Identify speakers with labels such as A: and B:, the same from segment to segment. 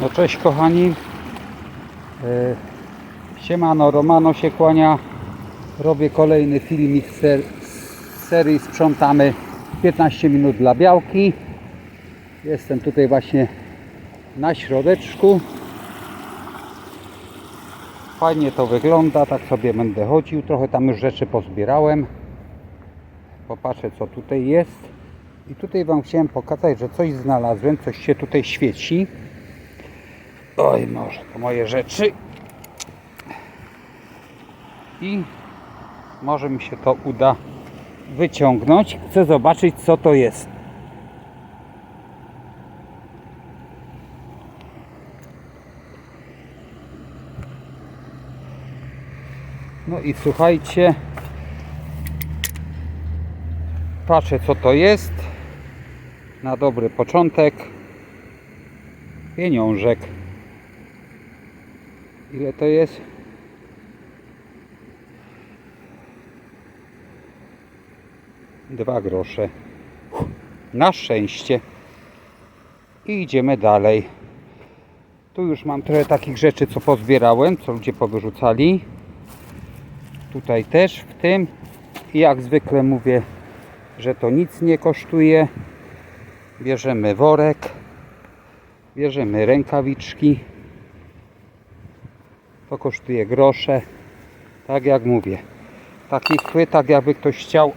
A: No cześć kochani. E, Siemano, Romano się kłania. Robię kolejny filmik z ser- z serii Sprzątamy 15 minut dla białki. Jestem tutaj właśnie na środeczku. Fajnie to wygląda, tak sobie będę chodził. Trochę tam już rzeczy pozbierałem. Popatrzę co tutaj jest. I tutaj Wam chciałem pokazać, że coś znalazłem, coś się tutaj świeci. Oj, może to moje rzeczy. I może mi się to uda wyciągnąć. Chcę zobaczyć, co to jest. No i słuchajcie. Patrzę, co to jest. Na dobry początek. Pieniążek. Ile to jest? Dwa grosze. Na szczęście. I idziemy dalej. Tu już mam trochę takich rzeczy, co pozbierałem, co ludzie powyrzucali. Tutaj też w tym. I jak zwykle mówię, że to nic nie kosztuje. Bierzemy worek. Bierzemy rękawiczki. To kosztuje grosze. Tak jak mówię. Taki chwyt, tak jakby ktoś chciał.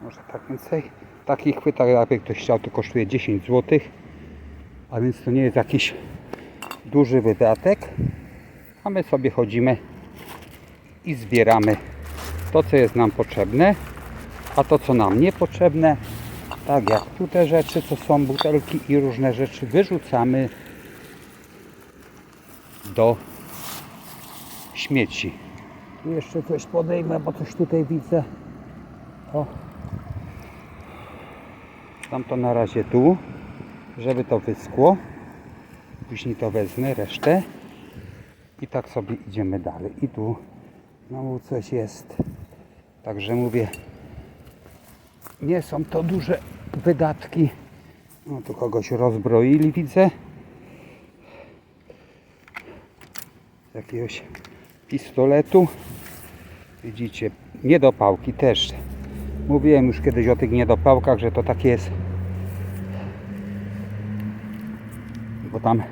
A: Może tak więcej. Taki chwyt, tak jakby ktoś chciał, to kosztuje 10 zł. A więc to nie jest jakiś duży wydatek. A my sobie chodzimy i zbieramy to, co jest nam potrzebne. A to, co nam niepotrzebne, tak jak tu te rzeczy, co są butelki i różne rzeczy, wyrzucamy do śmieci. Tu jeszcze coś podejmę, bo coś tutaj widzę. O. Dam to na razie tu, żeby to wyschło. Później to wezmę, resztę. I tak sobie idziemy dalej. I tu znowu coś jest. Także mówię, nie są to duże wydatki. No tu kogoś rozbroili, widzę. Jakiegoś pistoletu. Widzicie, niedopałki też. Mówiłem już kiedyś o tych niedopałkach, że to takie jest. Bo tam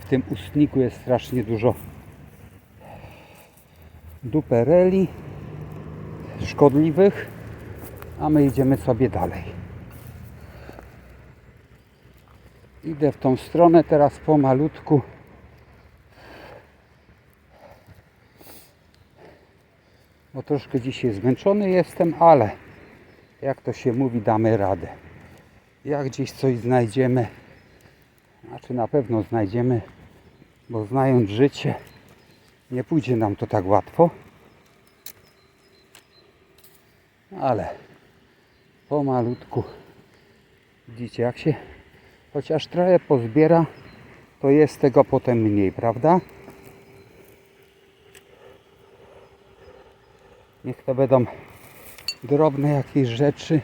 A: w tym ustniku jest strasznie dużo dupereli szkodliwych, a my idziemy sobie dalej. Idę w tą stronę teraz pomalutku. Bo troszkę dzisiaj zmęczony jestem, ale jak to się mówi, damy radę. Jak gdzieś coś znajdziemy, znaczy na pewno znajdziemy, bo znając życie, nie pójdzie nam to tak łatwo. Ale pomalutku widzicie jak się chociaż trochę pozbiera to jest tego potem mniej, prawda? Niech to będą drobne jakieś rzeczy,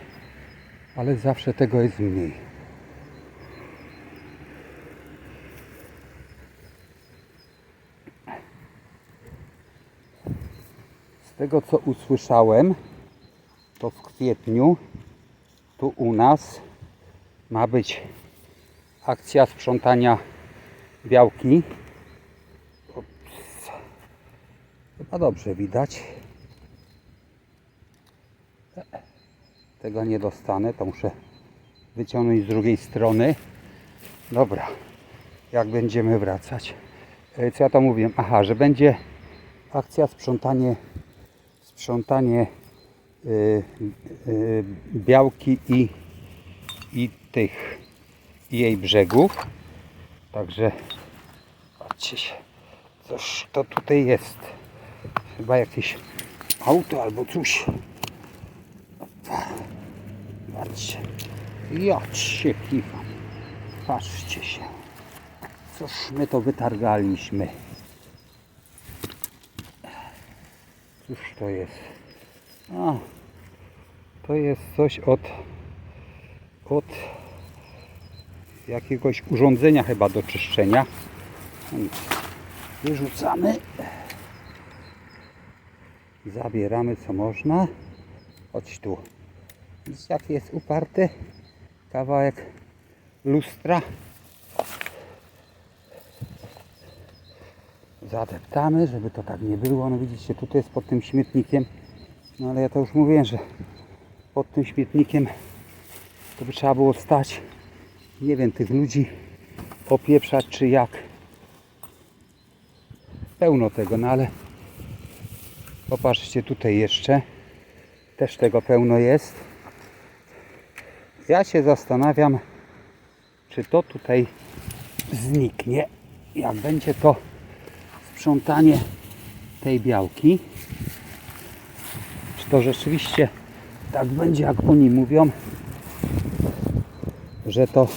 A: ale zawsze tego jest mniej. Z tego co usłyszałem, to w kwietniu tu u nas ma być akcja sprzątania białki. Ups. Chyba dobrze widać. Tego nie dostanę, to muszę wyciągnąć z drugiej strony. Dobra, jak będziemy wracać. E, Co ja to mówiłem? Aha, że będzie akcja sprzątanie sprzątanie y, y, białki i, i tych i jej brzegów. Także patrzcie się, coś to tutaj jest. Chyba jakieś auto albo coś. Patrzcie. Ja się kiwam. Patrzcie się. Coż my to wytargaliśmy. Cóż to jest? A, to jest coś od, od jakiegoś urządzenia chyba do czyszczenia. Nic. Wyrzucamy. Zabieramy co można. Chodź tu. Jaki jest uparty kawałek lustra. Zadeptamy, żeby to tak nie było. No widzicie, tutaj jest pod tym śmietnikiem. No ale ja to już mówiłem, że pod tym śmietnikiem to by trzeba było stać. Nie wiem, tych ludzi opieprzać czy jak. Pełno tego, no ale popatrzcie tutaj jeszcze. Też tego pełno jest. Ja się zastanawiam, czy to tutaj zniknie. Jak będzie to sprzątanie tej białki. Czy to rzeczywiście tak będzie, jak oni mówią, że to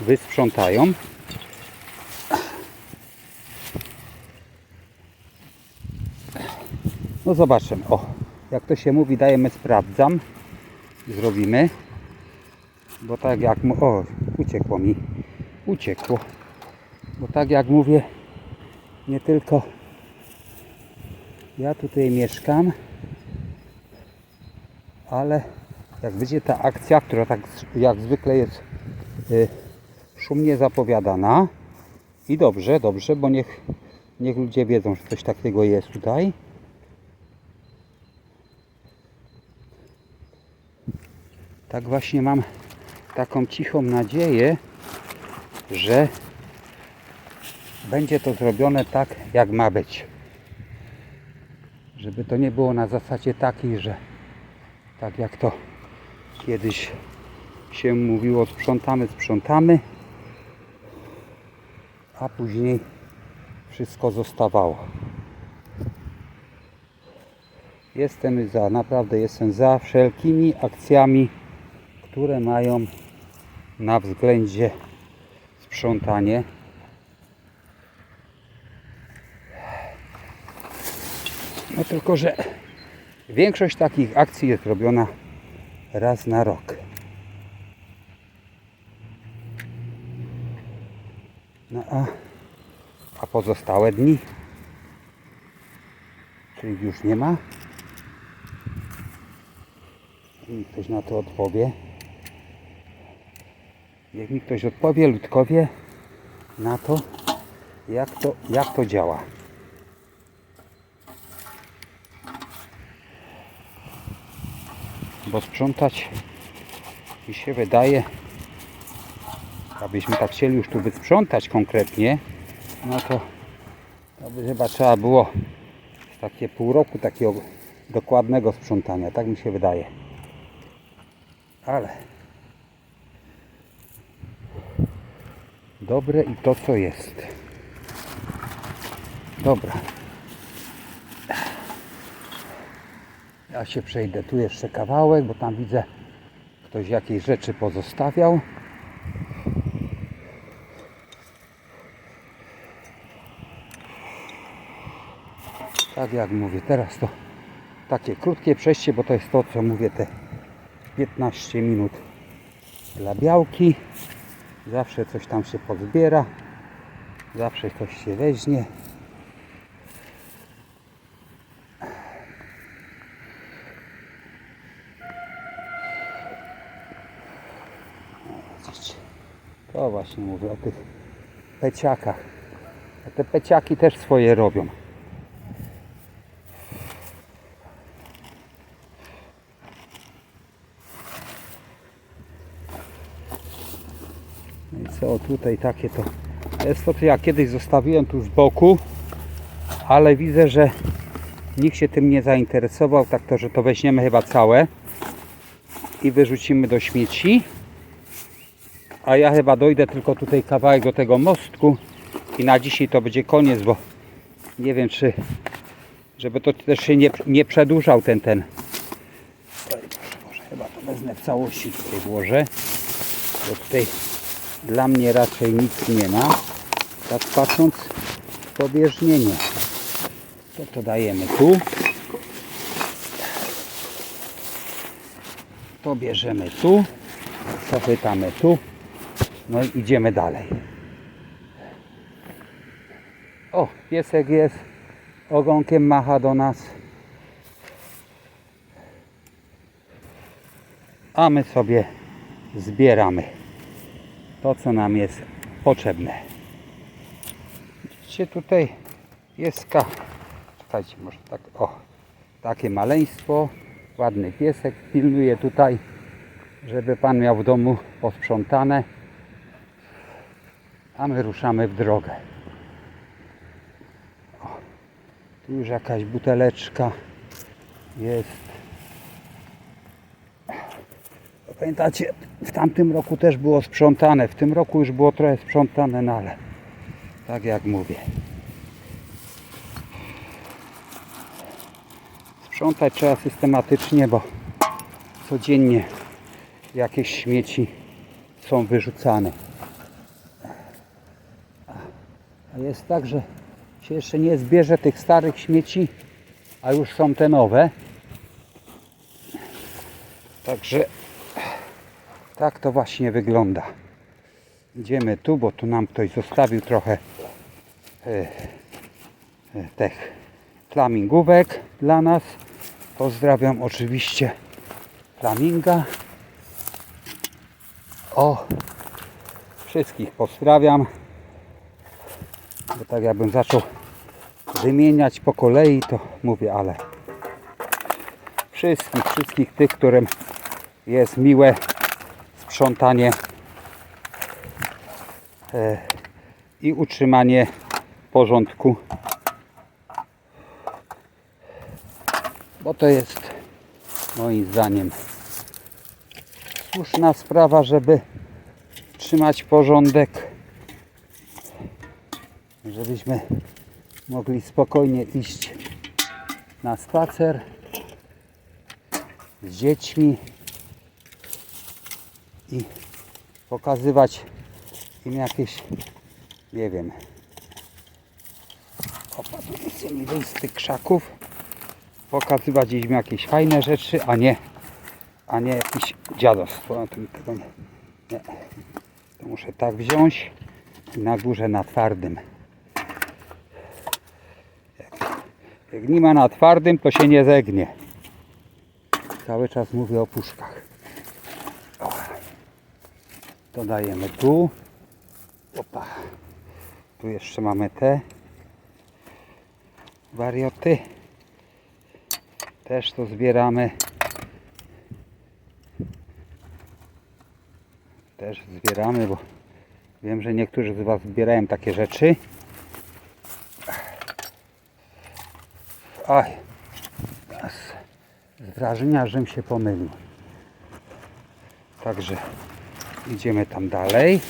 A: wysprzątają. No zobaczymy. O, jak to się mówi, dajemy sprawdzam. Zrobimy. Bo tak jak. O, uciekło mi. Uciekło. Bo tak jak mówię, nie tylko ja tutaj mieszkam, ale jak będzie ta akcja, która tak jak zwykle jest y, szumnie zapowiadana i dobrze, dobrze, bo niech, niech ludzie wiedzą, że coś takiego jest tutaj. Tak właśnie mam taką cichą nadzieję, że będzie to zrobione tak, jak ma być. Żeby to nie było na zasadzie takiej, że tak jak to kiedyś się mówiło, sprzątamy, sprzątamy, a później wszystko zostawało. Jestem za, naprawdę jestem za wszelkimi akcjami, które mają na względzie sprzątanie. No tylko, że większość takich akcji jest robiona raz na rok. No a, a pozostałe dni, czyli już nie ma. I ktoś na to odpowie. Niech mi ktoś odpowie, ludkowie, na to, jak to, jak to działa. Bo sprzątać mi się wydaje, abyśmy tak chcieli już tu wysprzątać konkretnie, no to, to by chyba trzeba było takie pół roku takiego dokładnego sprzątania, tak mi się wydaje. Ale dobre i to co jest. Dobra. Ja się przejdę tu jeszcze kawałek, bo tam widzę ktoś jakieś rzeczy pozostawiał. Tak jak mówię, teraz to takie krótkie przejście, bo to jest to, co mówię, te 15 minut dla białki. Zawsze coś tam się pozbiera, zawsze coś się weźmie. To właśnie mówię o tych peciakach. A te peciaki też swoje robią. I co tutaj takie to jest to, co ja kiedyś zostawiłem tu z boku, ale widzę, że nikt się tym nie zainteresował, tak to, że to weźmiemy chyba całe i wyrzucimy do śmieci. A ja chyba dojdę tylko tutaj kawałek do tego mostku i na dzisiaj to będzie koniec, bo nie wiem czy żeby to też się nie, nie przedłużał ten ten. Oj, proszę, może chyba to wezmę w całości tutaj włożę, bo tutaj dla mnie raczej nic nie ma. Tak patrząc pobieżnie nie. To to dajemy tu. To bierzemy tu. To pytamy tu. No i idziemy dalej. O, piesek jest. Ogonkiem macha do nas. A my sobie zbieramy to, co nam jest potrzebne. Widzicie, tutaj jest ka... Czekajcie, może tak, o, takie maleństwo, ładny piesek, pilnuje tutaj, żeby Pan miał w domu posprzątane, a my ruszamy w drogę. O, tu już jakaś buteleczka jest. Pamiętacie, w tamtym roku też było sprzątane, w tym roku już było trochę sprzątane, no ale tak jak mówię. Sprzątać trzeba systematycznie, bo codziennie jakieś śmieci są wyrzucane. A jest tak, że się jeszcze nie zbierze tych starych śmieci, a już są te nowe. Także tak to właśnie wygląda. Idziemy tu, bo tu nam ktoś zostawił trochę e, e, tych flamingówek dla nas. Pozdrawiam oczywiście flaminga. O, wszystkich pozdrawiam. Bo tak jakbym zaczął wymieniać po kolei, to mówię, ale wszystkich, wszystkich tych, którym jest miłe sprzątanie e, i utrzymanie porządku. Bo to jest moim zdaniem słuszna sprawa, żeby trzymać porządek, żebyśmy mogli spokojnie iść na spacer z dziećmi i pokazywać im jakieś, nie wiem, opa, tu nie chcę mi z tych krzaków, pokazywać im jakieś fajne rzeczy, a nie, a nie jakieś dziadostwo. No, nie, nie. To muszę tak wziąć i na górze na twardym. Jak nie ma na twardym, to się nie zegnie. Cały czas mówię o puszkach. To dajemy tu. Opa. Tu jeszcze mamy te warioty. Też to zbieramy. Też zbieramy, bo wiem, że niektórzy z Was zbierają takie rzeczy. Oj, z wrażenia, żem się pomylił. Także idziemy tam dalej.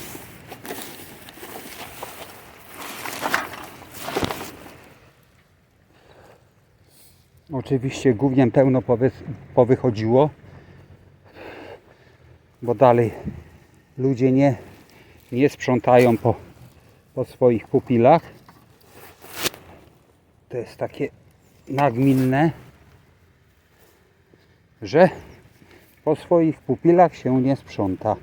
A: Oczywiście głównie pełno powy, powychodziło, bo dalej ludzie nie, nie sprzątają po, po swoich pupilach. To jest takie nagminne, że po swoich pupilach się nie sprząta.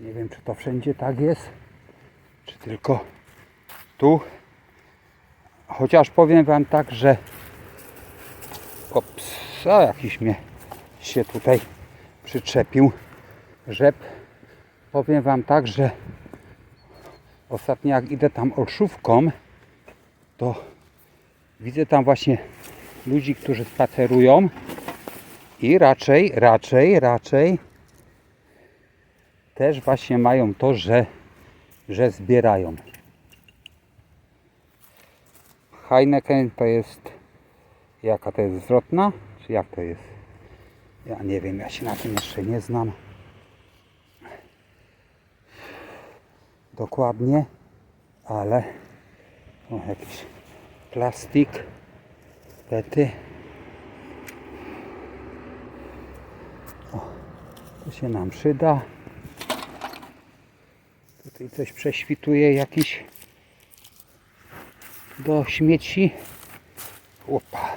A: Nie wiem, czy to wszędzie tak jest, czy tylko tu. Chociaż powiem Wam tak, że ops, a jakiś mnie się tutaj przyczepił rzep. Powiem Wam tak, że ostatnio jak idę tam olszówką, to widzę tam właśnie ludzi, którzy spacerują i raczej, raczej, raczej też właśnie mają to, że, że zbierają. Heineken to jest jaka to jest zwrotna? Czy jak to jest? Ja nie wiem, ja się na tym jeszcze nie znam. Dokładnie, ale o, jakiś plastik, pety. O, to się nam przyda. Tutaj coś prześwituje jakiś do śmieci. Opa.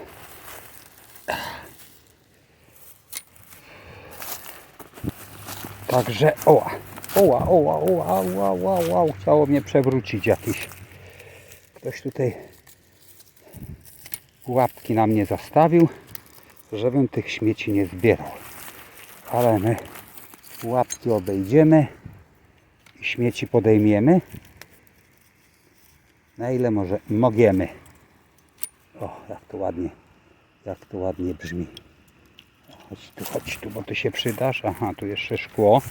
A: Także oła, oła, oła, oła, oła, oła, oła. Chciało mnie przewrócić jakiś. Ktoś tutaj łapki na mnie zastawił, żebym tych śmieci nie zbierał. Ale my łapki obejdziemy śmieci podejmiemy. Na ile może mogiemy. O, jak to ładnie, jak to ładnie brzmi. Chodź tu, chodź tu, bo ty się przydasz. Aha, tu jeszcze szkło.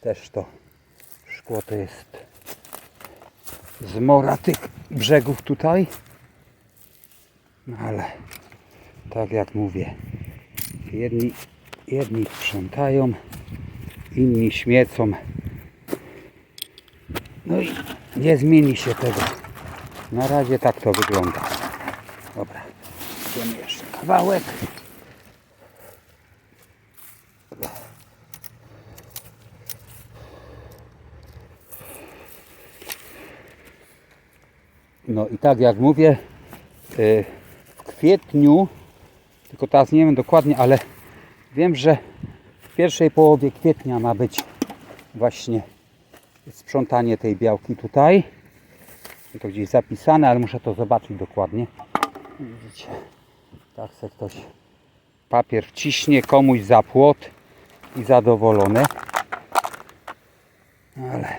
A: Też to szkło to jest z mora tych brzegów tutaj. No ale tak jak mówię, jedni, jedni sprzątają, inni śmiecą. No i nie zmieni się tego. Na razie tak to wygląda. Dobra, idziemy jeszcze kawałek. No i tak jak mówię, y, w kwietniu, tylko teraz nie wiem dokładnie, ale wiem, że w pierwszej połowie kwietnia ma być właśnie sprzątanie tej białki tutaj. To gdzieś zapisane, ale muszę to zobaczyć dokładnie. Widzicie, tak se ktoś papier wciśnie komuś za płot i zadowolony. Ale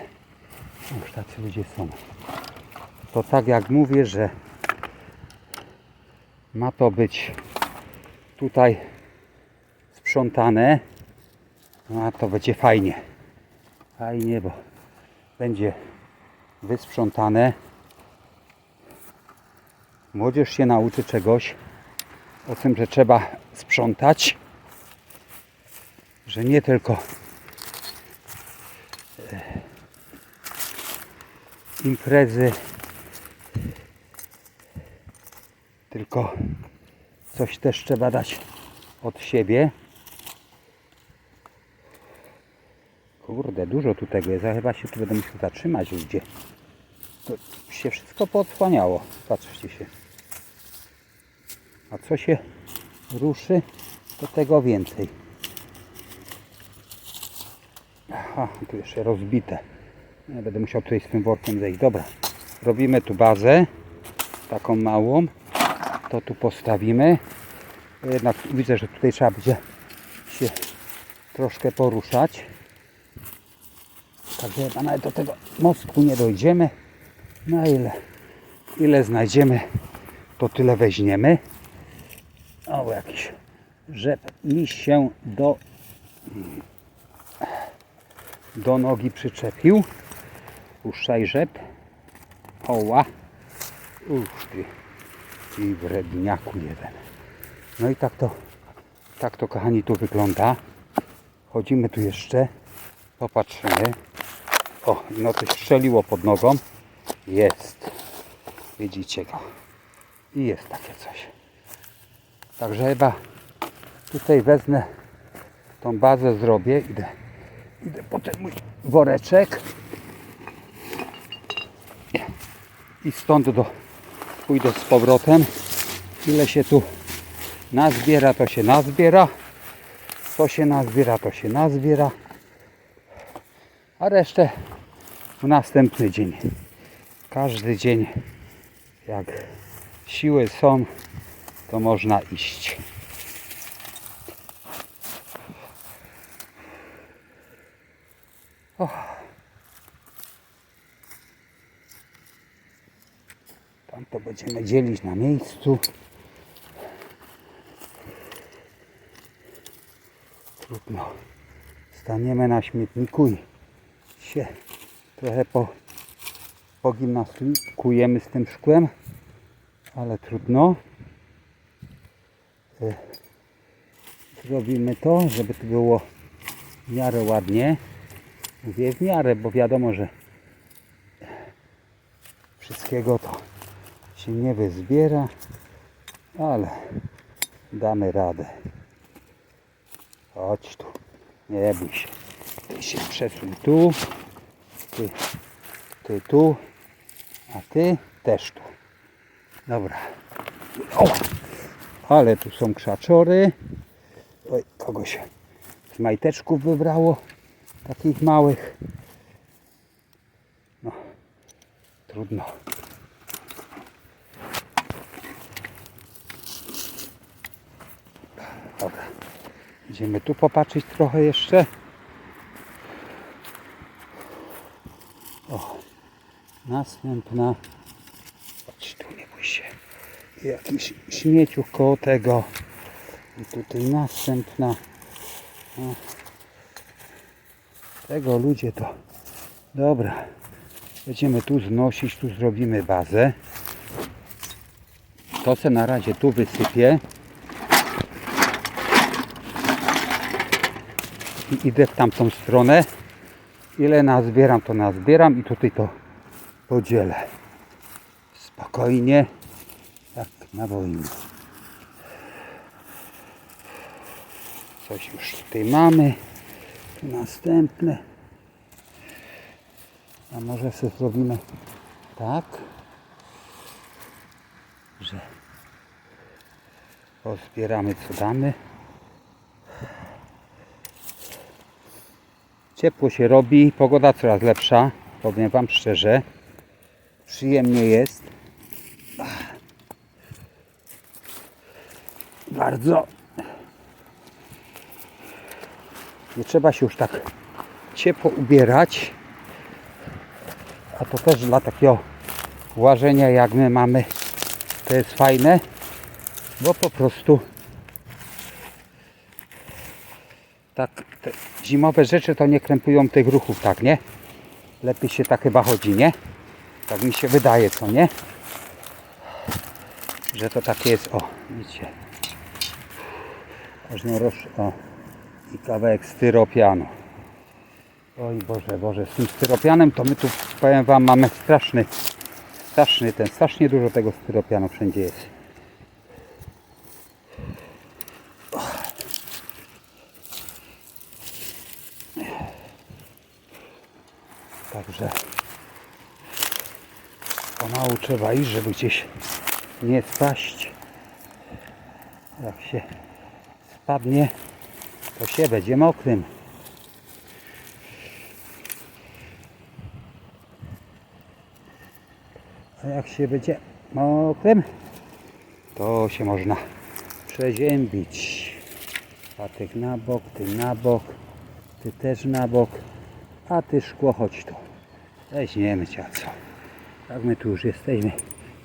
A: już tacy ludzie są to tak jak mówię, że ma to być tutaj sprzątane, no a to będzie fajnie. Fajnie, bo będzie wysprzątane. Młodzież się nauczy czegoś o tym, że trzeba sprzątać, że nie tylko e, imprezy tylko coś też trzeba dać od siebie. Kurde, dużo tu tego jest. Ja chyba się tu będę musiał zatrzymać ludzie. To się wszystko poodsłaniało. Patrzcie się. A co się ruszy, to tego więcej. Aha, tu jeszcze rozbite. Ja będę musiał tutaj z tym workiem zejść. Dobra, robimy tu bazę. Taką małą to tu postawimy. Jednak widzę, że tutaj trzeba będzie się troszkę poruszać. Także chyba nawet do tego mostku nie dojdziemy. Na ile, ile znajdziemy, to tyle weźmiemy. O, jakiś rzep mi się do, do nogi przyczepił. Puszczaj rzep. Oła. Uż ty. I wredniaku jeden. No i tak to, tak to kochani tu wygląda. Chodzimy tu jeszcze, popatrzymy. O, no to strzeliło pod nogą. Jest. Widzicie go. I jest takie coś. Także chyba tutaj wezmę tą bazę zrobię. Idę, idę po ten mój woreczek. I stąd do pójdę z powrotem. Ile się tu nazbiera, to się nazbiera. Co się nazbiera, to się nazbiera. A resztę w następny dzień. Każdy dzień, jak siły są, to można iść. Och. Tam to będziemy dzielić na miejscu. Trudno. Staniemy na śmietniku i się trochę po, pogimnastykujemy z tym szkłem, ale trudno. E, Zrobimy to, żeby to było w miarę ładnie. Mówię w miarę, bo wiadomo, że wszystkiego to się nie wyzbiera, ale damy radę. Chodź tu, nie bój się. Ty się przesuń tu, ty, ty tu, a ty też tu. Dobra. O! Ale tu są krzaczory. Oj, kogoś z majteczków wybrało. takich małych. No, trudno. Dobra. Idziemy tu popatrzeć trochę jeszcze. Następna. Chodź tu, nie bój się. Jakiś śmieciuch koło tego. I tutaj następna. O. Tego ludzie to. Dobra. Będziemy tu znosić, tu zrobimy bazę. To se na razie tu wysypię. I idę w tamtą stronę. Ile nazbieram, to nazbieram i tutaj to podzielę. Spokojnie, jak na wojnie. Coś już tutaj mamy. Następne. A może sobie zrobimy tak, że pozbieramy co damy. Ciepło się robi, pogoda coraz lepsza, powiem Wam szczerze. Przyjemnie jest. Bardzo. Nie trzeba się już tak ciepło ubierać. A to też dla takiego łażenia jak my mamy. To jest fajne, bo po prostu tak zimowe rzeczy to nie krępują tych ruchów, tak nie? Lepiej się tak chyba chodzi, nie? Tak mi się wydaje, co nie? Że to takie jest, o, widzicie. Różnorodz, o, i kawałek styropianu. Oj Boże, Boże, z tym styropianem to my tu, powiem Wam, mamy straszny, straszny ten, strasznie dużo tego styropianu wszędzie jest. Także pomału trzeba iść, żeby gdzieś nie spaść. Jak się spadnie, to się będzie mokrym. A jak się będzie mokrym, to się można przeziębić. Patyk na bok, ty na bok, ty też na bok, a ty szkło chodź tu. Weźmiemy cię, a co? Tak my tu już jesteśmy.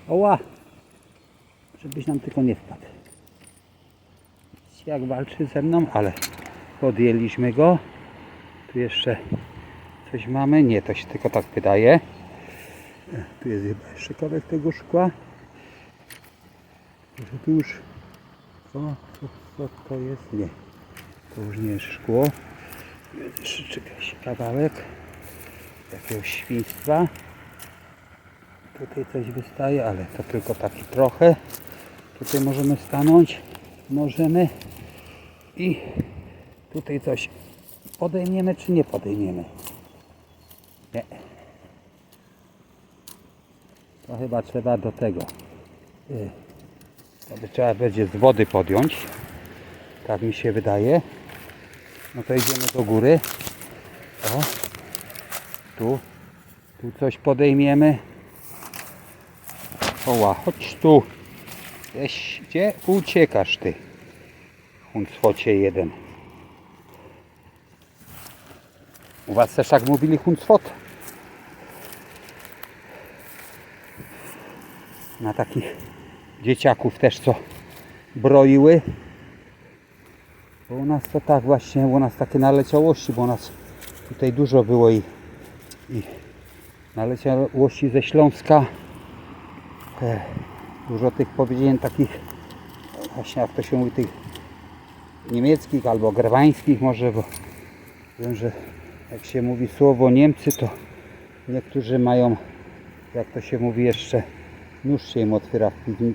A: Oła! Żebyś nam tylko nie wpadł. Jak walczy ze mną, ale podjęliśmy go. Tu jeszcze coś mamy. Nie, to się tylko tak wydaje. E, Tu jest chyba jeszcze kawałek tego szkła. Może tu już... O, co, co to jest? Nie. To już nie jest szkło. Jeszcze czyjaś kawałek jakiegoś świństwa. Tutaj coś wystaje, ale to tylko taki trochę. Tutaj możemy stanąć. Możemy. I tutaj coś podejmiemy, czy nie podejmiemy? Nie. To chyba trzeba do tego. To by trzeba będzie z wody podjąć. Tak mi się wydaje. No to idziemy do góry. O. Tu. Tu coś podejmiemy. Oła, chodź tu. Gdzie uciekasz ty? Huncwocie jeden. U was też tak mówili huncwot? Na takich dzieciaków też co broiły. Bo u nas to tak właśnie, u nas takie naleciałości, bo u nas tutaj dużo było i, i naleciałości ze Śląska. E, dużo tych powiedziałem takich, właśnie jak to się mówi, tych niemieckich albo gerwańskich może, bo wiem, że jak się mówi słowo Niemcy, to niektórzy mają, jak to się mówi jeszcze, nóż się im otwiera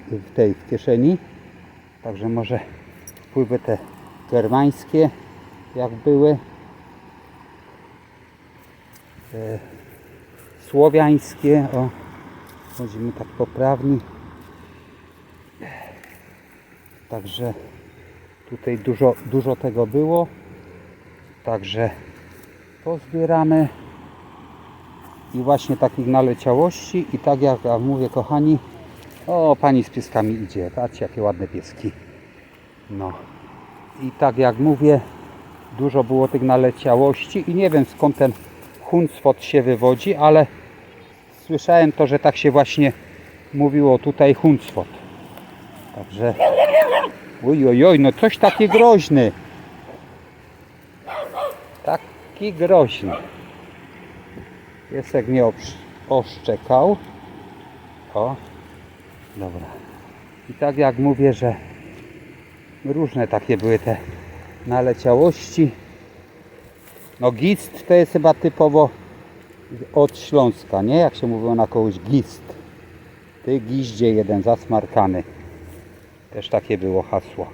A: w tej w kieszeni. Także może wpływy te germańskie, jak były, e, słowiańskie, o, chodzimy tak poprawni. Także tutaj dużo, dużo tego było. Także pozbieramy. I właśnie takich naleciałości. I tak jak ja mówię kochani o pani z pieskami idzie. Patrzcie jakie ładne pieski. No. I tak jak mówię dużo było tych naleciałości. I nie wiem skąd ten huncwot się wywodzi ale słyszałem to, że tak się właśnie mówiło tutaj huncwot także oj oj oj no coś taki groźny taki groźny Piesek mnie oszczekał. O, dobra. I tak jak mówię, że różne takie były te naleciałości. No gist to jest chyba typowo od Śląska, nie? Jak się mówiło na kogoś gist. Ty giździe jeden zasmarkany. Też takie było hasło.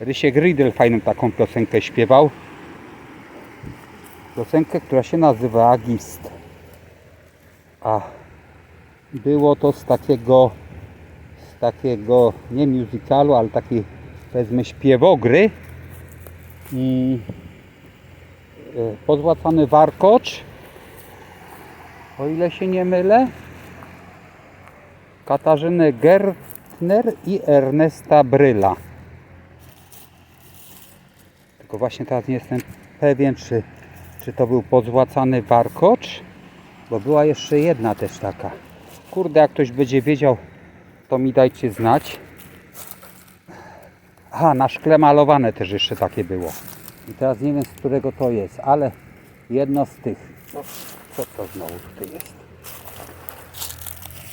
A: Rysiek Riedel fajną taką piosenkę śpiewał piosenkę, która się nazywa Gist. A było to z takiego z takiego nie musicalu, ale takiej powiedzmy śpiewogry. I pozłacany warkocz, o ile się nie mylę, Katarzynę Gertner i Ernesta Bryla. Tylko właśnie teraz nie jestem pewien, czy czy to był podzłacany warkocz? Bo była jeszcze jedna też taka. Kurde, jak ktoś będzie wiedział, to mi dajcie znać. Aha, na szkle malowane też jeszcze takie było. I teraz nie wiem z którego to jest, ale jedno z tych. No, co to znowu tutaj jest?